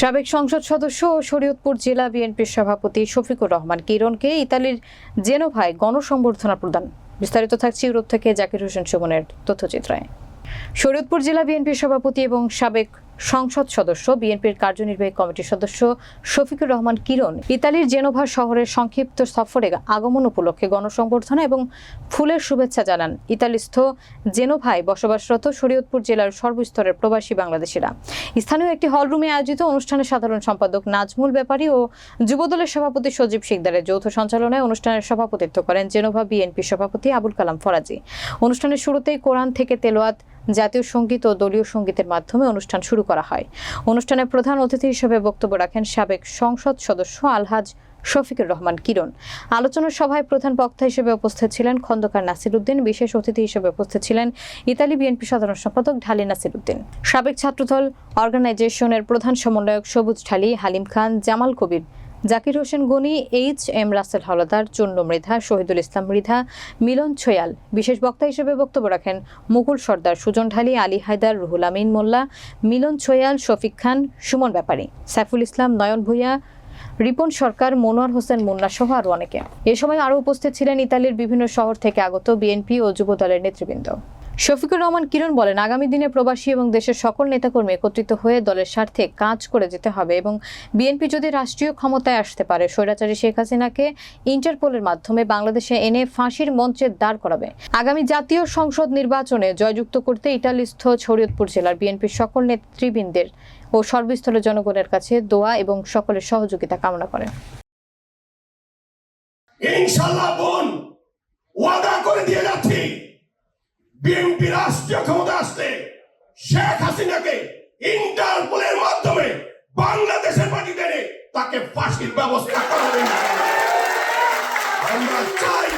সাবেক সংসদ সদস্য ও শরীয়তপুর জেলা বিএনপির সভাপতি শফিকুর রহমান কিরণকে ইতালির জেনোভায় গণসম্বর্ধনা প্রদান। বিস্তারিত থাকছে ইউরোপ থেকে জাকির হোসেন সুমনের তথ্যচিত্রায়। শরীয়তপুর জেলা বিএনপির সভাপতি এবং সাবেক সংসদ সদস্য, বিএনপির কার্যনির্বাহী কমিটির সদস্য শফিকুর রহমান কিরণ, ইতালির জেনোভা শহরের সংক্ষিপ্ত সফরে আগমন উপলক্ষে গণসংবর্ধনা এবং ফুলের শুভেচ্ছা জানান ইতালিস্থ জেনোভায় বসবাসরত শরীয়তপুর জেলার সর্বস্তরের প্রবাসী বাংলাদেশিরা। স্থানীয় একটি হলরুমে আয়োজিত অনুষ্ঠানে সাধারণ সম্পাদক নাজমুল ব্যাপারী ও যুবদলের সভাপতি সজীব শিকদারের যৌথ সঞ্চালনায় অনুষ্ঠানের সভাপতিত্ব করেন জেনোভা বিএনপি সভাপতি আবুল কালাম ফরাজি। অনুষ্ঠানের শুরুতেই কোরআন থেকে তেলোয়াত জাতীয় সংগীত ও দলীয় সঙ্গীতের মাধ্যমে অনুষ্ঠান শুরু করা হয়। অনুষ্ঠানে প্রধান অতিথি হিসেবে বক্তব্য রাখেন সাবেক সংসদ সদস্য আলহাজ শফিকুর রহমান কিরণ। আলোচনা সভায় প্রধান বক্তা হিসেবে উপস্থিত ছিলেন খন্দকার নাসিরুদ্দিন, বিশেষ অতিথি হিসেবে উপস্থিত ছিলেন ইতালি বিএনপি সাধারণ সম্পাদক ঢালি নাসিরুদ্দিন। সাবেক ছাত্রদল অর্গানাইজেশনের প্রধান সমন্বয়ক সবুজ ঢালি, হালিম খান, জামাল কবির জাকির হোসেন গনি, এইচ এম রাসেল হাওলাদার, চন্ন মৃধা, শহীদুল ইসলাম মৃধা, মিলন ছয়াল। বিশেষ বক্তা হিসেবে বক্তব্য রাখেন মুকুল সর্দার, সুজন ঢালি, আলী হায়দার, রুহুল আমিন মোল্লা, মিলন ছয়াল, শফিক খান, সুমন ব্যাপারী। সাইফুল ইসলাম, নয়ন ভূঁইয়া রিপন সরকার, মনোয়ার হোসেন মুন্না সহ আরও অনেকে। এ সময় আরও উপস্থিত ছিলেন ইতালির বিভিন্ন শহর থেকে আগত বিএনপি ও যুব দলের নেতৃবৃন্দ। শফিকুর রহমান কিরণ বলেন, আগামী দিনে প্রবাসী এবং দেশের সকল নেতাকর্মী একত্রিত হয়ে দলের স্বার্থে কাজ করে যেতে হবে এবং বিএনপি যদি রাষ্ট্রীয় ক্ষমতায় আসতে পারে, স্বৈরাচারী শেখ হাসিনাকে ইন্টারপোলের মাধ্যমে বাংলাদেশে এনে ফাঁসির মঞ্চে দাঁড় করাবে। আগামী জাতীয় সংসদ নির্বাচনে জয়যুক্ত করতে ইটালিস্থ শরীয়তপুর জেলার বিএনপির সকল নেতৃবৃন্দের ও সর্বস্তরের জনগণের কাছে দোয়া এবং সকলের সহযোগিতা কামনা করেন। ইনশাল্লাহ বোন, ওয়াদা করে দিয়ে যাচ্ছি। বিএনপি রাষ্ট্রীয় ক্ষমতা আসতে শেখ হাসিনাকে ইন্টারপোলের মাধ্যমে বাংলাদেশের মাটিতে এনে তাকে ফাঁসির ব্যবস্থা করা চাই